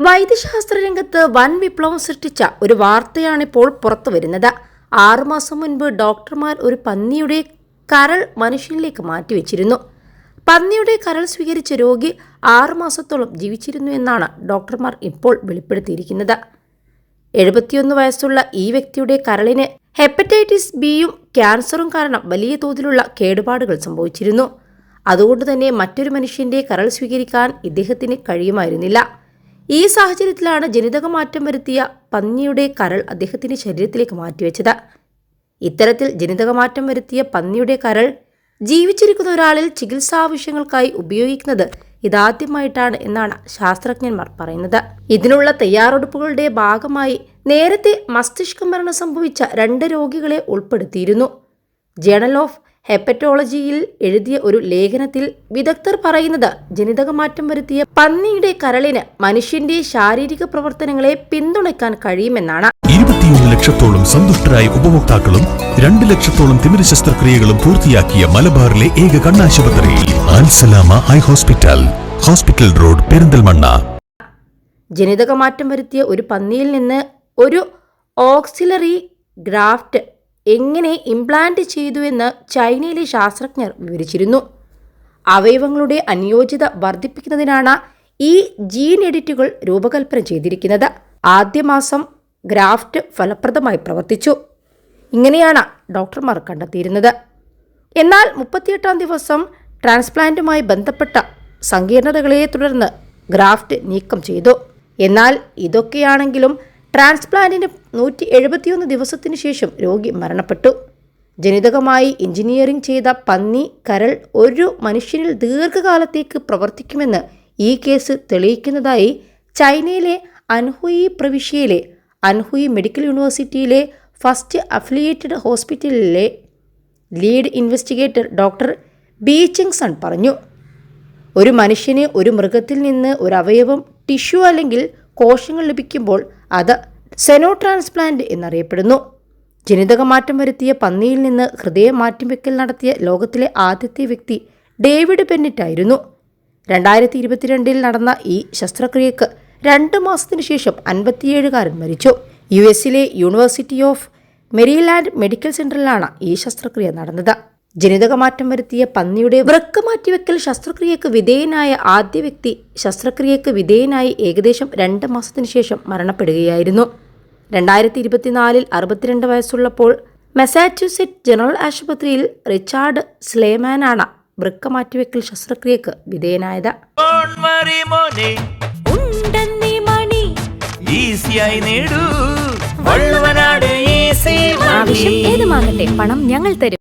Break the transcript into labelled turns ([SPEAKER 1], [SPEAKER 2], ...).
[SPEAKER 1] വൈദ്യശാസ്ത്ര രംഗത്ത് വൻ വിപ്ലവം സൃഷ്ടിച്ച ഒരു വാർത്തയാണിപ്പോൾ പുറത്തു വരുന്നത് ആറുമാസം മുൻപ് ഡോക്ടർമാർ ഒരു പന്നിയുടെ കരൾ മനുഷ്യനിലേക്ക് മാറ്റിവെച്ചിരുന്നു. പന്നിയുടെ കരൾ സ്വീകരിച്ച രോഗി ആറുമാസത്തോളം ജീവിച്ചിരുന്നു എന്നാണ് ഡോക്ടർമാർ ഇപ്പോൾ വെളിപ്പെടുത്തിയിരിക്കുന്നത്. എഴുപത്തിയൊന്ന് വയസ്സുള്ള ഈ വ്യക്തിയുടെ കരളിന് ഹെപ്പറ്റൈറ്റിസ് ബിയും ക്യാൻസറും കാരണം വലിയ തോതിലുള്ള കേടുപാടുകൾ സംഭവിച്ചിരുന്നു. അതുകൊണ്ട് തന്നെ മറ്റൊരു മനുഷ്യന്റെ കരൾ സ്വീകരിക്കാൻ ഇദ്ദേഹത്തിന് കഴിയുമായിരുന്നില്ല. ഈ സാഹചര്യത്തിലാണ് ജനിതക മാറ്റം വരുത്തിയ പന്നിയുടെ കരൾ അദ്ദേഹത്തിന്റെ ശരീരത്തിലേക്ക് മാറ്റിവെച്ചത്. ഇത്തരത്തിൽ ജനിതക മാറ്റം വരുത്തിയ പന്നിയുടെ കരൾ ജീവിച്ചിരിക്കുന്ന ഒരാളിൽ ചികിത്സാ ആവശ്യങ്ങൾക്കായി ഉപയോഗിക്കുന്നത് ഇതാദ്യമായിട്ടാണ് എന്നാണ് ശാസ്ത്രജ്ഞന്മാർ പറയുന്നത്. ഇതിനുള്ള തയ്യാറെടുപ്പുകളുടെ ഭാഗമായി നേരത്തെ മസ്തിഷ്ക മരണം സംഭവിച്ച രണ്ട് രോഗികളെ ഉൾപ്പെടുത്തിയിരുന്നു. ജേണൽ ഓഫ് ഹെപ്പറ്റോളജിയിൽ എഴുതിയ ഒരു ലേഖനത്തിൽ വിദഗ്ധർ പറയുന്നത് ജനിതകമാറ്റം വരുത്തിയ പന്നിയുടെ കരളിന് മനുഷ്യന്റെ ശാരീരിക പ്രവർത്തനങ്ങളെ പിന്തുണയ്ക്കാൻ കഴിയുമെന്നാണ്.
[SPEAKER 2] ഇരുപത്തിയൊന്ന് ലക്ഷത്തോളം സന്തുഷ്ടരായ ഉപഭോക്താക്കളും രണ്ട് ലക്ഷത്തോളം തിമിര ശസ്ത്രക്രിയകളും പൂർത്തിയാക്കിയ മലബാറിലെ ഏക കണ്ണാശുപത്രി Al Salama eye hospital hospital road Perinthalmanna.
[SPEAKER 1] ജനിതക മാറ്റം വരുത്തിയ ഒരു പന്നിയിൽ നിന്ന് ഒരു ഓക്സിലറി ഗ്രാഫ്റ്റ് എങ്ങനെ ഇംപ്ലാന്റ് ചെയ്തു എന്ന് ചൈനയിലെ ശാസ്ത്രജ്ഞർ വിവരിച്ചിരുന്നു. അവയവങ്ങളുടെ അനുയോജ്യത വർദ്ധിപ്പിക്കുന്നതിനാണ് ഈ ജീൻ എഡിറ്റുകൾ രൂപകൽപ്പന ചെയ്തിരിക്കുന്നത്. ആദ്യ മാസം ഗ്രാഫ്റ്റ് ഫലപ്രദമായി പ്രവർത്തിച്ചു. ഇങ്ങനെയാണ് ഡോക്ടർമാർ കണ്ടെത്തിയിരുന്നത്. എന്നാൽ മുപ്പത്തിയെട്ടാം ദിവസം ട്രാൻസ്പ്ലാന്റുമായി ബന്ധപ്പെട്ട സങ്കീർണതകളെ തുടർന്ന് ഗ്രാഫ്റ്റ് നീക്കം ചെയ്തു. എന്നാൽ ഇതൊക്കെയാണെങ്കിലും ട്രാൻസ്പ്ലാന്റിന് നൂറ്റി എഴുപത്തിയൊന്ന് ദിവസത്തിനു ശേഷം രോഗി മരണപ്പെട്ടു. ജനിതകമായി എഞ്ചിനീയറിംഗ് ചെയ്ത പന്നി കരൾ ഒരു മനുഷ്യനിൽ ദീർഘകാലത്തേക്ക് പ്രവർത്തിക്കുമെന്ന് ഈ കേസ് തെളിയിക്കുന്നതായി ചൈനയിലെ അൻഹുയി പ്രവിശ്യയിലെ അൻഹുയി മെഡിക്കൽ യൂണിവേഴ്സിറ്റിയിലെ ഫസ്റ്റ് അഫിലിയേറ്റഡ് ഹോസ്പിറ്റലിലെ ലീഡ് ഇൻവെസ്റ്റിഗേറ്റർ ഡോക്ടർ ബി ചിങ്സൺ പറഞ്ഞു. ഒരു മനുഷ്യന് ഒരു മൃഗത്തിൽ നിന്ന് ഒരു അവയവം ടിഷ്യൂ അല്ലെങ്കിൽ കോശങ്ങൾ ലഭിക്കുമ്പോൾ അത് സെനോ ട്രാൻസ്പ്ലാന്റ് എന്നറിയപ്പെടുന്നു. ജനിതക മാറ്റം വരുത്തിയ പന്നിയിൽ നിന്ന് ഹൃദയം മാറ്റിവെക്കൽ നടത്തിയ ലോകത്തിലെ ആദ്യത്തെ വ്യക്തി ഡേവിഡ് ബെന്നിറ്റ് ആയിരുന്നു. രണ്ടായിരത്തി ഇരുപത്തിരണ്ടിൽ നടന്ന ഈ ശസ്ത്രക്രിയക്ക് രണ്ട് മാസത്തിനു ശേഷം അൻപത്തിയേഴുകാരൻ മരിച്ചു. യു എസിലെ യൂണിവേഴ്സിറ്റി ഓഫ് മെരിലാൻഡ് മെഡിക്കൽ സെന്ററിലാണ് ഈ ശസ്ത്രക്രിയ നടന്നത്. ജനിതക മാറ്റം വരുത്തിയ പന്നിയുടെ വൃക്ക മാറ്റിവെക്കൽ ശസ്ത്രക്രിയക്ക് വിധേയനായ ആദ്യ വ്യക്തി ശസ്ത്രക്രിയക്ക് വിധേയനായി ഏകദേശം രണ്ട് മാസത്തിനു ശേഷം മരണപ്പെടുകയായിരുന്നു. രണ്ടായിരത്തി ഇരുപത്തിനാലിൽ അറുപത്തിരണ്ട് വയസ്സുള്ളപ്പോൾ മെസാച്യൂസെറ്റ് ജനറൽ ആശുപത്രിയിൽ റിച്ചാർഡ് സ്ലേമാനാണ് വൃക്ക മാറ്റിവെക്കൽ ശസ്ത്രക്രിയക്ക് വിധേയനായത്.
[SPEAKER 3] ആവശ്യം ഏതുമാകട്ടെ പണം ഞങ്ങൾ തരും.